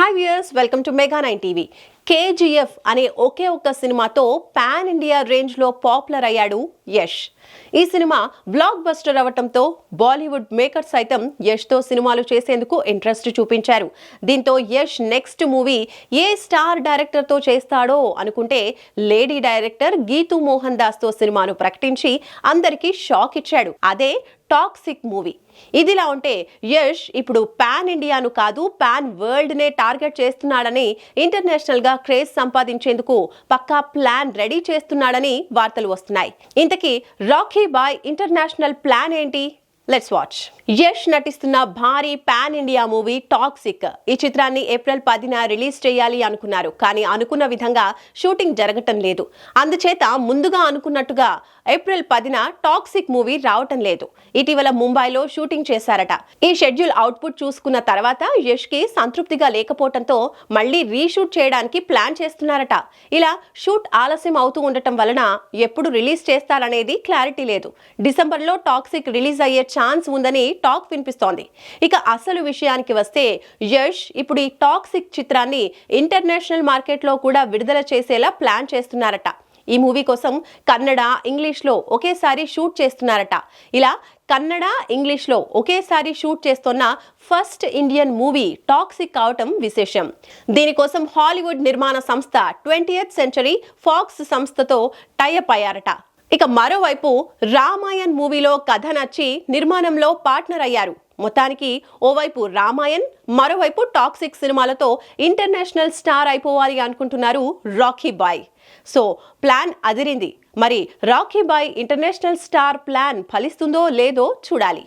Hi viewers welcome to mega nine TV KGF అనే ఒకే ఒక్క సినిమాతో పాన్ ఇండియా రేంజ్లో పాపులర్ అయ్యాడు యష్ ఈ సినిమా బ్లాక్ బస్టర్ అవ్వటంతో బాలీవుడ్ మేకర్స్ సైతం యష్తో సినిమాలు చేసేందుకు ఇంట్రెస్ట్ చూపించారు. దీంతో యష్ నెక్స్ట్ మూవీ ఏ స్టార్ డైరెక్టర్తో చేస్తాడో అనుకుంటే లేడీ డైరెక్టర్ గీతూ మోహన్ దాస్తో సినిమాను ప్రకటించి అందరికీ షాక్ ఇచ్చాడు. అదే టాక్సిక్ మూవీ. ఇదిలా ఉంటే యష్ ఇప్పుడు పాన్ ఇండియాను కాదు పాన్ వరల్డ్నే టార్గెట్ చేస్తున్నాడని ఇంటర్నేషనల్గా క్రేజ్ సంపాదించేందుకు పక్కా ప్లాన్ రెడీ చేస్తున్నాడని వార్తలు వస్తున్నాయి. ఇంతకీ రాఖీ బాయ్ ఇంటర్నేషనల్ ప్లాన్ ఏంటి? లెట్స్ వాచ్ యష్ నటిస్తున్న భారీ పాన్ ఇండియా మూవీ టాక్సిక్. ఈ చిత్రాన్ని ఏప్రిల్ పదిన రిలీజ్ చేయాలి అనుకున్నారు. కానీ అనుకున్న విధంగా షూటింగ్ జరగటం లేదు. అందుచేత ముందుగా అనుకున్నట్టుగా ఏప్రిల్ పదిన టాక్సిక్ మూవీ రావటం లేదు. ఇటీవల ముంబైలో షూటింగ్ చేశారట. ఈ షెడ్యూల్ అవుట్పుట్ చూసుకున్న తర్వాత యష్కి సంతృప్తిగా లేకపోవడంతో మళ్ళీ రీషూట్ చేయడానికి ప్లాన్ చేస్తున్నారట. ఇలా షూట్ ఆలస్యం అవుతూ ఉండటం వలన ఎప్పుడు రిలీజ్ చేస్తారనేది క్లారిటీ లేదు. డిసెంబర్లో టాక్సిక్ రిలీజ్ అయ్యే ఛాన్స్ ఉందని టాక్ వినిపిస్తోంది. ఇక అసలు విషయానికి వస్తే యష్ ఇప్పుడు ఈ టాక్సిక్ చిత్రాన్ని ఇంటర్నేషనల్ మార్కెట్లో కూడా విడుదల చేసేలా ప్లాన్ చేస్తున్నారట. ఈ మూవీ కోసం కన్నడ ఇంగ్లీష్లో ఒకేసారి షూట్ చేస్తున్నారట. ఇలా కన్నడ ఇంగ్లీష్లో ఒకేసారి షూట్ చేస్తున్న ఫస్ట్ ఇండియన్ మూవీ టాక్సిక్ కావటం విశేషం. దీనికోసం హాలీవుడ్ నిర్మాణ సంస్థ ట్వంటీయత్ సెంచరీ ఫాక్స్ సంస్థతో టైఅప్ అయ్యారట. ఇక మరోవైపు రామాయణ్ మూవీలో కథ నచ్చి నిర్మాణంలో పార్ట్నర్ అయ్యారు. మొత్తానికి ఓవైపు రామాయణ్ మరోవైపు టాక్సిక్ సినిమాలతో ఇంటర్నేషనల్ స్టార్ అయిపోవాలి అనుకుంటున్నారు రాఖీ బాయ్. సో ప్లాన్ అదిరింది. మరి Rocky boy international star plan ఫలిస్తుందో లేదో చూడాలి.